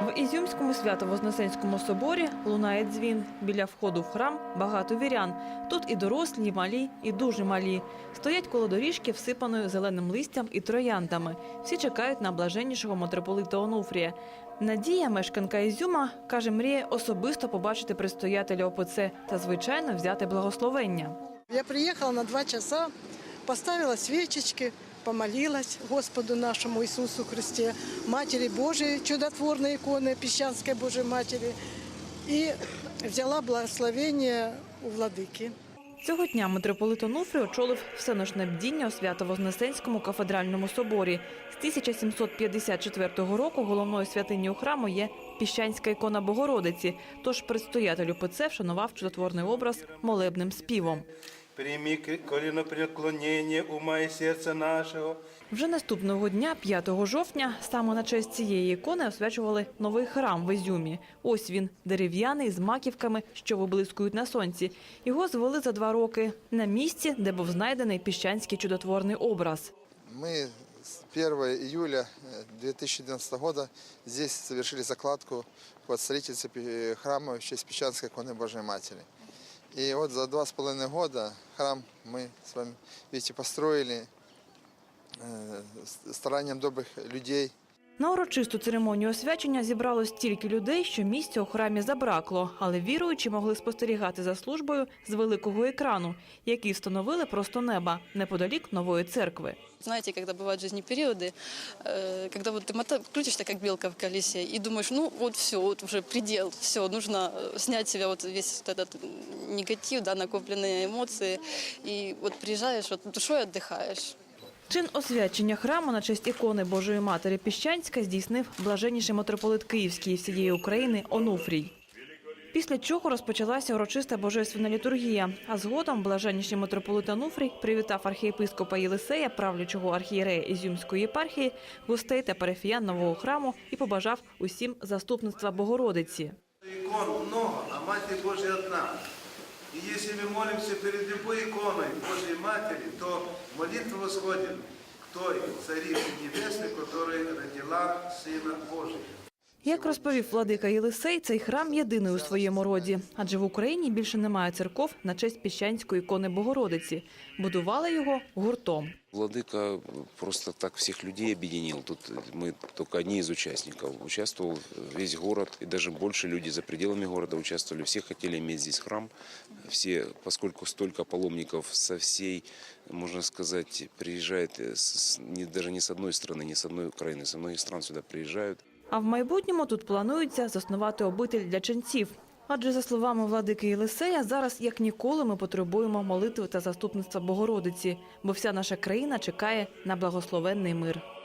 В Ізюмському свято-вознесенському соборі лунає дзвін. Біля входу в храм багато вірян. Тут і дорослі, і малі, і дуже малі. Стоять коло доріжки, всипаною зеленим листям і трояндами. Всі чекають на блаженнішого митрополита Онуфрія. Надія, мешканка Ізюма, каже, мріє особисто побачити предстоятеля ОПЦ та, звичайно, взяти благословення. Я приехала на два часа, поставила свечечки, помолилась Господу нашему Иисусу Христе, Матери Божией, чудотворной иконы Песчанской Божьей Матери, и взяла благословение у владыки. Цього дня митрополит Онуфрій очолив всеночне бдіння у Свято-Вознесенському кафедральному соборі. З 1754 року головною святинею храму є піщанська ікона Богородиці, тож предстоятель УПЦ вшанував чудотворний образ молебним співом Прими колінопреклонення ума і серця нашого. Вже наступного дня, 5 жовтня, саме на честь цієї ікони освячували новий храм в Ізюмі. Ось він дерев'яний з маківками, що виблискують на сонці. Його звели за два роки на місці, де був знайдений піщанський чудотворний образ. Мы с 1 июля э, 2011 года здесь совершили закладку под строительство пи- храма в честь Песчанской иконы Божьей Матери. И вот за два с половиной года храм мы с вами, видите, построили э, с- старанием добрых людей. На урочисту церемонію освячення зібрало стільки людей, що місця у храмі забракло, але віруючі могли спостерігати за службою з великого екрану, який встановили просто неба неподалік нової церкви. Знаете, когда бывают в жизни периоды, э, когда вот ты мота- крутишься как белка в колесе и думаешь, ну вот все, вот уже предел, все, нужно э, снять с себя вот весь вот этот негатив, да, накопленные эмоции, и вот приезжаешь, вот душой отдыхаешь. Чин освячення храму на честь ікони Божої Матері Піщанська здійснив блаженніший митрополит Київський і всієї України Онуфрій. Після чого розпочалася урочиста божественна літургія, а згодом блаженніший митрополит Онуфрій привітав архієпископа Єлисея, правлячого архієрея Ізюмської єпархії, гостей та парафіян нового храму і побажав усім заступництва Богородиці. Икон много, а Матерь Божья одна. И если мы молимся перед любой иконой Божьей Матери, то молитва восходит к той Царице Небесной, которая родила Сына Божия. Як розповів владика Єлисей, цей храм єдиний у своєму роді, адже в Україні більше немає церков на честь піщанської ікони Богородиці. Будували його гуртом. Владыка просто так всех людей объединил. Тут мы только одни из участников. Участвовал весь город и даже больше люди за пределами города участвовали. Все хотели иметь здесь храм. Все, поскольку столько паломников со всей, можно сказать, приезжает э, с- не, даже не с одной страны, не с одной Украины, со многих стран сюда приезжают. А в майбутньому тут планується заснувати обитель для ченців. Адже, за словами владики Єлисея, зараз як ніколи ми потребуємо молитви та заступництва Богородиці, бо вся наша країна чекає на благословенний мир.